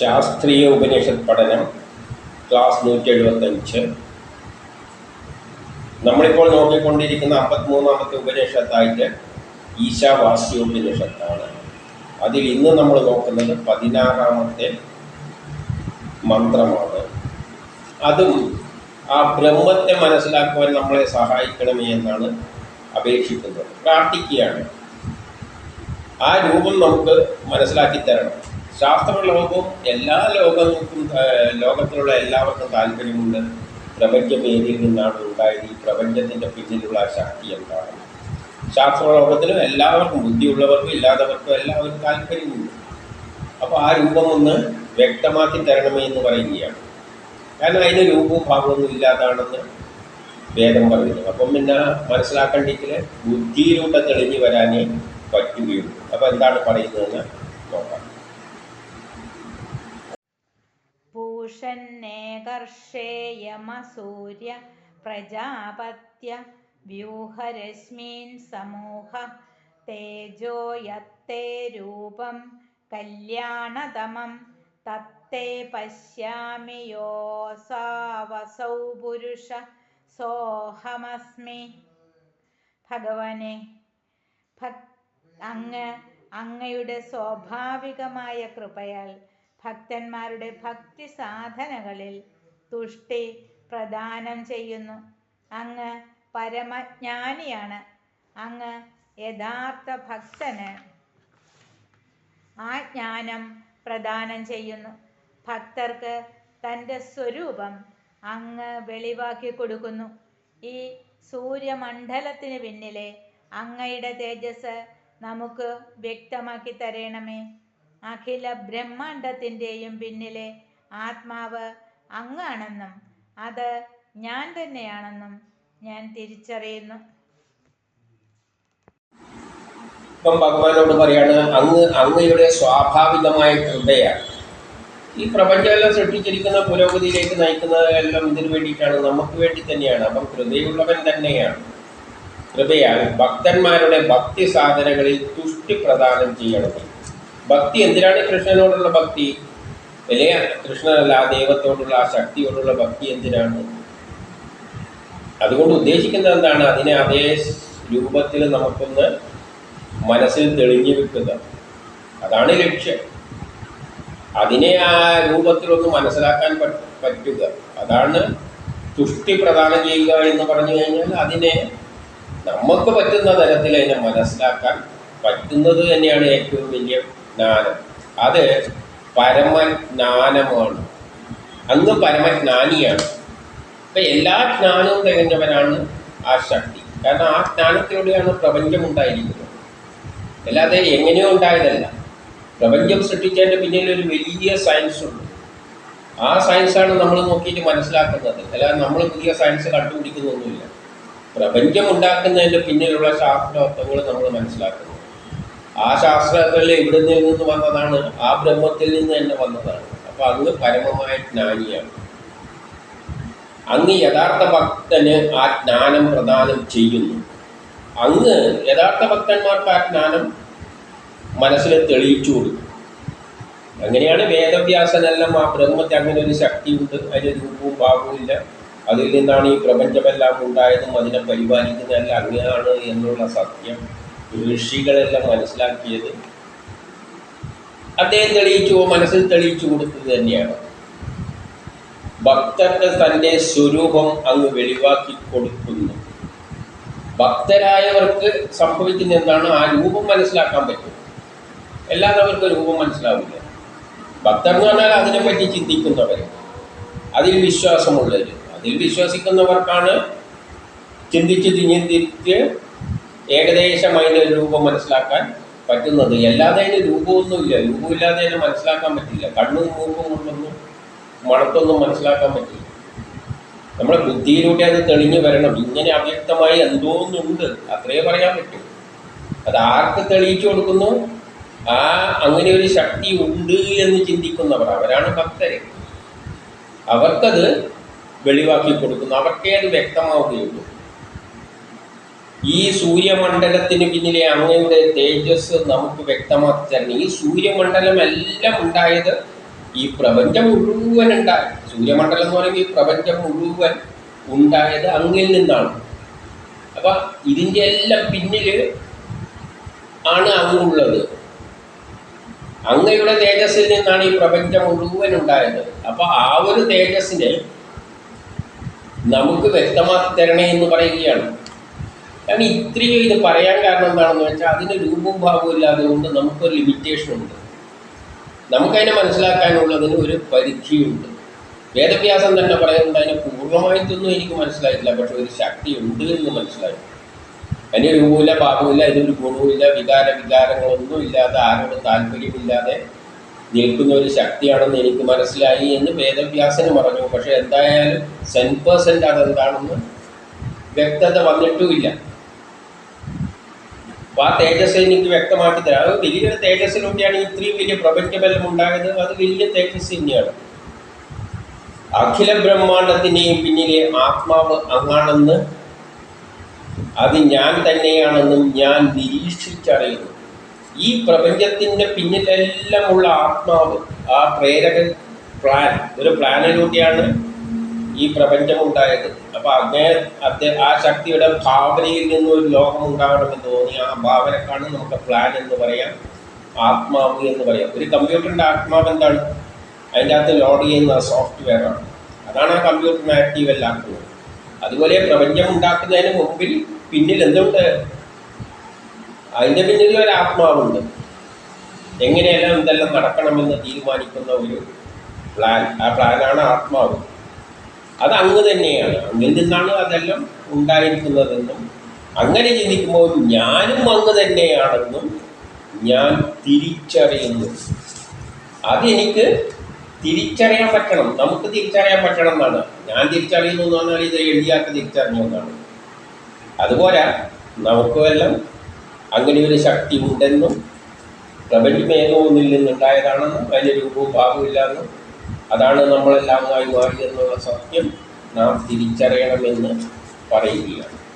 ശാസ്ത്രീയ ഉപനിഷത്ത് പഠനം ക്ലാസ് നൂറ്റി എഴുപത്തഞ്ച് നമ്മളിപ്പോൾ നോക്കിക്കൊണ്ടിരിക്കുന്ന അമ്പത്തിമൂന്നാമത്തെ ഉപനിഷത്തായിട്ട് ഈശാവാസ്യോപനിഷത്താണ് അതിൽ ഇന്ന് നമ്മൾ നോക്കുന്നത് പതിനാറാമത്തെ മന്ത്രമാണ്. അതും ആ ബ്രഹ്മത്തെ മനസ്സിലാക്കുവാൻ നമ്മളെ സഹായിക്കണമേ എന്നാണ് അപേക്ഷിക്കുന്നത്. പ്രാർത്ഥിക്കുകയാണ്. ആ രൂപം നമുക്ക് മനസ്സിലാക്കി തരണം. ശാസ്ത്ര ലോകവും എല്ലാ ലോകങ്ങൾക്കും ലോകത്തിലുള്ള എല്ലാവർക്കും താല്പര്യമുണ്ട്. പ്രപഞ്ച പേരിൽ നിന്നാണ് ഉണ്ടായത് ഈ പ്രപഞ്ചത്തിന്റെ പിന്നിലുള്ള ശക്തി എന്താണ്? ശാസ്ത്ര ലോകത്തിലും എല്ലാവർക്കും ബുദ്ധിയുള്ളവർക്കും ഇല്ലാത്തവർക്കും എല്ലാവർക്കും താല്പര്യമുണ്ട്. അപ്പോൾ ആ രൂപം ഒന്ന് വ്യക്തമാക്കി തരണമേ എന്ന് പറയുകയാണ്. കാരണം അതിന് രൂപവും ഭാവമൊന്നും ഇല്ലാതാണെന്ന് വേദം പറയുന്നു. അപ്പം പിന്നെ മനസ്സിലാക്കേണ്ടെങ്കിൽ ബുദ്ധിയിലൂടെ തെളിഞ്ഞു വരാനേ പറ്റുകയുള്ളൂ. അപ്പോൾ എന്താണ് പറയുന്നതെന്ന് നോക്കാം. പൂഷന്നേകർഷേയമസൂര്യ പ്രജാപത്യ വ്യൂഹരശ്മീൻ സമൂഹ തേജോ രൂപം കല്യാണതമം തത്തേ പശ്യാമി യോസാവസൗ പുരുഷ സോഹമസ്മി. ഭഗവാനെ ഭക് അങ്ങ് അങ്ങയുടെ സ്വാഭാവികമായ കൃപയാൽ ഭക്തന്മാരുടെ ഭക്തി സാധനകളിൽ തുഷ്ടി പ്രദാനം ചെയ്യുന്നു. അങ്ങ് പരമജ്ഞാനിയാണ്. അങ്ങ് യഥാർത്ഥ ഭക്തന് ആ ജ്ഞാനം പ്രദാനം ചെയ്യുന്നു. ഭക്തർക്ക് തന്റെ സ്വരൂപം അങ്ങ് വെളിവാക്കി കൊടുക്കുന്നു. ഈ സൂര്യമണ്ഡലത്തിന് പിന്നിലെ അങ്ങയുടെ തേജസ് നമുക്ക് വ്യക്തമാക്കി തരണമേ. അഖില ബ്രഹ്മാണ്ടത്തിന്റെയും പിന്നിലെ ആത്മാവ് അങ്ങാണെന്നും അത് ഞാൻ തന്നെയാണെന്നും ഞാൻ തിരിച്ചറിയുന്നു. ഇപ്പം ഭഗവാനോട് പറയാണ് അങ്ങ് അങ്ങയുടെ സ്വാഭാവികമായ കൃപയാണ്. ഈ പ്രപഞ്ചമെല്ലാം സൃഷ്ടിച്ചിരിക്കുന്ന പുരോഗതിയിലേക്ക് നയിക്കുന്നത് എല്ലാം ഇതിനു വേണ്ടിയിട്ടാണ് നമുക്ക് വേണ്ടി തന്നെയാണ്. അപ്പം കൃപയുള്ളവൻ തന്നെയാണ്. കൃപയാണ് ഭക്തന്മാരുടെ ഭക്തി സാധനങ്ങളിൽ തുഷ്ടി പ്രദാനം ചെയ്യണമേ ഭക്തി എന്തിനാണ് കൃഷ്ണനോടുള്ള ഭക്തി? വലിയ കൃഷ്ണനല്ല ആ ദൈവത്തോടുള്ള ആ ശക്തിയോടുള്ള ഭക്തി എന്തിനാണ്? അതുകൊണ്ട് ഉദ്ദേശിക്കുന്നത് എന്താണ്? അതിനെ അതേ രൂപത്തിൽ നമുക്കൊന്ന് മനസ്സിൽ തെളിഞ്ഞു വെക്കുക. അതാണ് ലക്ഷ്യം. അതിനെ ആ രൂപത്തിലൊന്ന് മനസ്സിലാക്കാൻ പറ്റുക. അതാണ് തുഷ്ടി പ്രദാനം ചെയ്യുക എന്ന് പറഞ്ഞു കഴിഞ്ഞാൽ അതിനെ നമുക്ക് പറ്റുന്ന തരത്തിൽ അതിനെ മനസ്സിലാക്കാൻ പറ്റുന്നത് തന്നെയാണ് ഏറ്റവും വലിയ ജ്ഞാനം. അത് പരമജ്ഞാനമാണ്. അന്ന് പരമജ്ഞാനിയാണ്. അപ്പം എല്ലാ ജ്ഞാനവും തികഞ്ഞവനാണ് ആ ശക്തി. കാരണം ആ ജ്ഞാനത്തിലൂടെയാണ് പ്രപഞ്ചം ഉണ്ടായിരിക്കുന്നത്. അല്ലാതെ എങ്ങനെയോ ഉണ്ടായതല്ല. പ്രപഞ്ചം സൃഷ്ടിച്ചതിന്റെ പിന്നിൽ ഒരു വലിയ സയൻസ് ഉണ്ട്. ആ സയൻസാണ് നമ്മൾ നോക്കിയിട്ട് മനസ്സിലാക്കുന്നത്. അല്ലാതെ നമ്മൾ പുതിയ സയൻസ് കണ്ടുപിടിക്കുന്നൊന്നുമില്ല. പ്രപഞ്ചം ഉണ്ടാക്കുന്നതിന്റെ പിന്നിലുള്ള ശാസ്ത്രത്വങ്ങൾ നമ്മൾ മനസ്സിലാക്കുന്നു. ആ ശാസ്ത്രത്തിൽ ഇവിടെ നിന്ന് വന്നതാണ്. ആ ബ്രഹ്മത്തിൽ നിന്ന് തന്നെ വന്നതാണ്. അപ്പോൾ അങ്ങ് പരമമായ ജ്ഞാനിയാണ്. അങ്ങ് യഥാർത്ഥ ഭക്തന് ആ ജ്ഞാനം പ്രദാനം ചെയ്യുന്നു. അങ്ങ് യഥാർത്ഥ ഭക്തന്മാർക്ക് ആ ജ്ഞാനം മനസ്സിൽ തെളിയിച്ചു കൊടുക്കും. അങ്ങനെയാണ് വേദവ്യാസനെല്ലാം ആ ബ്രഹ്മത്തെ അങ്ങനെ ഒരു ശക്തിയുണ്ട്. അതിന് രൂപവും ഭാവവും ഇല്ല. അതിൽ നിന്നാണ് ഈ പ്രപഞ്ചമെല്ലാം ഉണ്ടായതും അതിനെ പരിപാലിക്കുന്നതെല്ലാം അങ്ങനെയാണ് എന്നുള്ള സത്യം. ഋഷികളെല്ലാം മനസ്സിലാക്കിയത് അദ്ദേഹം തെളിയിച്ചു മനസ്സിൽ തെളിയിച്ചു കൊടുത്തത് തന്നെയാണ്. ഭക്തർക്ക് തന്റെ സ്വരൂപം അങ്ങ് വെളിവാക്കി കൊടുക്കുന്നു. ഭക്തരായവർക്ക് സംഭവിക്കുന്ന എന്താണ്? ആ രൂപം മനസ്സിലാക്കാൻ പറ്റും. അല്ലാതെ രൂപം മനസ്സിലാവില്ല. ഭക്തർ എന്ന് പറഞ്ഞാൽ അതിനെപ്പറ്റി ചിന്തിക്കുന്നവർ അതിൽ വിശ്വാസമുള്ളവർ. അതിൽ വിശ്വസിക്കുന്നവർക്കാണ് ചിന്തിച്ച് ചിന്തിച്ച് ഏകദേശം അതിന്റെ രൂപം മനസ്സിലാക്കാൻ പറ്റുന്നത്. അല്ലാതെ അതിന് രൂപമൊന്നുമില്ല. രൂപമില്ലാതെ അതിനെ മനസ്സിലാക്കാൻ പറ്റില്ല. കണ്ണും മൂക്കും കൊണ്ടൊന്നും മണത്തൊന്നും മനസ്സിലാക്കാൻ പറ്റില്ല. നമ്മുടെ ബുദ്ധിയിലൂടെ അത് തെളിഞ്ഞു വരണം. ഇങ്ങനെ അവ്യക്തമായി എന്തോന്നുണ്ട്? അത്രയേ പറയാൻ പറ്റൂ. അത് ആർക്ക് തെളിയിച്ചു കൊടുക്കുന്നു? ആ അങ്ങനെ ഒരു ശക്തി ഉണ്ട് എന്ന് ചിന്തിക്കുന്നവർ. അവരാണ് ഭക്തരെ. അവർക്കത് വെളിവാക്കി കൊടുക്കുന്നു. അവർക്കേ അത് വ്യക്തമാവുകയുള്ളൂ. ഈ സൂര്യമണ്ഡലത്തിന് പിന്നിലെ അങ്ങയുടെ തേജസ് നമുക്ക് വ്യക്തമാക്കി തരണം ഈ സൂര്യമണ്ഡലം എല്ലാം ഉണ്ടായത് ഈ പ്രപഞ്ചം മുഴുവൻ ഉണ്ടായ. സൂര്യമണ്ഡലം എന്ന് പറയുമ്പോൾ ഈ പ്രപഞ്ചം മുഴുവൻ ഉണ്ടായത് അങ്ങിൽ നിന്നാണ്. അപ്പൊ ഇതിന്റെ എല്ലാം പിന്നിൽ ആണ് അങ്ങുള്ളത്. അങ്ങയുടെ തേജസ്സിൽ നിന്നാണ് ഈ പ്രപഞ്ചം മുഴുവൻ ഉണ്ടായത്. അപ്പൊ ആ ഒരു തേജസ്സിനെ നമുക്ക് വ്യക്തമാക്കി തരണേ എന്ന് പറയുകയാണ്. കാരണം ഇത്രയും ഇത് പറയാൻ കാരണം എന്താണെന്ന് വെച്ചാൽ അതിന് രൂപവും ഭാവവും ഇല്ലാതെ കൊണ്ട് നമുക്കൊരു ലിമിറ്റേഷൻ ഉണ്ട്. നമുക്കതിനെ മനസ്സിലാക്കാനുള്ളതിന് ഒരു പരിധിയുണ്ട്. വേദവ്യാസം തന്നെ പറയുന്നത് അതിന് പൂർണമായിട്ടൊന്നും എനിക്ക് മനസ്സിലായിട്ടില്ല പക്ഷെ ഒരു ശക്തി ഉണ്ട് എന്ന് മനസ്സിലായി. അതിന് രൂപമില്ല ഭാവമില്ല അതിനൊരു ഗുണവുമില്ല വികാര വികാരങ്ങളൊന്നും ഇല്ലാതെ ആരോട് താല്പര്യമില്ലാതെ നിൽക്കുന്ന ഒരു ശക്തിയാണെന്ന് എനിക്ക് മനസ്സിലായി എന്ന് വേദവ്യാസന് പറഞ്ഞു. പക്ഷെ എന്തായാലും സെൻ പേഴ്സന്റ് അതെന്താണെന്ന് വ്യക്തത വന്നിട്ടുമില്ല. അപ്പൊ ആ തേജസ് എനിക്ക് വ്യക്തമാക്കി തരാം. അത് വലിയൊരു തേജസ്സിലൂടെയാണ് ഇത്രയും വലിയ പ്രപഞ്ചബലം ഉണ്ടായത്. അത് വലിയ തേജസ് തന്നെയാണ്. അഖില ബ്രഹ്മാണ്ടത്തിന്റെയും പിന്നിലെ ആത്മാവ് അങ്ങാണെന്ന് അത് ഞാൻ തന്നെയാണെന്നും ഞാൻ നിരീക്ഷിച്ചറിയുന്നു. ഈ പ്രപഞ്ചത്തിന്റെ പിന്നിലെല്ലാമുള്ള ആത്മാവ് ആ പ്രേരകൻ പ്ലാൻ ഒരു പ്ലാനിലൂടെയാണ് ഈ പ്രപഞ്ചം ഉണ്ടായത്. അപ്പോൾ അങ്ങേ അദ്ദേഹം ആ ശക്തിയുടെ ഭാവനയിൽ നിന്ന് ഒരു ലോകം ഉണ്ടാകണമെന്ന് തോന്നി. ആ ഭാവനക്കാണ് നമുക്ക് പ്ലാൻ എന്ന് പറയാം ആത്മാവ് എന്ന് പറയാം. ഒരു കമ്പ്യൂട്ടറിന്റെ ആത്മാവ് എന്താണ്? അതിന്റെ അകത്ത് ലോഡ് ചെയ്യുന്ന സോഫ്റ്റ്വെയറാണ് അതാണ് ആ കമ്പ്യൂട്ടറിനെ ആക്റ്റീവ് അല്ലാക്കുന്നത് അതുപോലെ പ്രപഞ്ചം ഉണ്ടാക്കുന്നതിന് മുമ്പിൽ പിന്നിൽ എന്തുണ്ട്? അതിന്റെ പിന്നിൽ ഒരു ആത്മാവുണ്ട്. എങ്ങനെയെല്ലാം എന്തെല്ലാം നടക്കണമെന്ന് തീരുമാനിക്കുന്ന ഒരു പ്ലാൻ ആ പ്ലാനാണ് ആത്മാവ്. അത് അങ്ങ് തന്നെയാണ്. അങ്ങിൽ നിന്നാണ് അതെല്ലാം ഉണ്ടായിരിക്കുന്നതെന്നും അങ്ങനെ ചിന്തിക്കുമ്പോൾ ഞാനും അങ്ങ് തന്നെയാണെന്നും ഞാൻ തിരിച്ചറിയുന്നു. അതെനിക്ക് തിരിച്ചറിയാൻ പറ്റണം. നമുക്ക് തിരിച്ചറിയാൻ പറ്റണം എന്നാണ്. ഞാൻ തിരിച്ചറിയുന്നു എന്ന് പറഞ്ഞാൽ ഇത് എഴുതിയാക്കി തിരിച്ചറിഞ്ഞു എന്നാണ്. അതുപോലെ നമുക്ക് വല്ലം അങ്ങനെ ഒരു ശക്തി ഉണ്ടെന്നും പ്രപഞ്ചമേഖ ഒന്നിൽ നിന്നുണ്ടായതാണെന്നും അതിന് രൂപവും ഭാവമില്ലാന്നും അതാണ് നമ്മളെല്ലാവരും ആയി മാറിയെന്നുള്ള സത്യം. നാം തിരിച്ചറിയണമെന്ന് പറയുകയാണ്.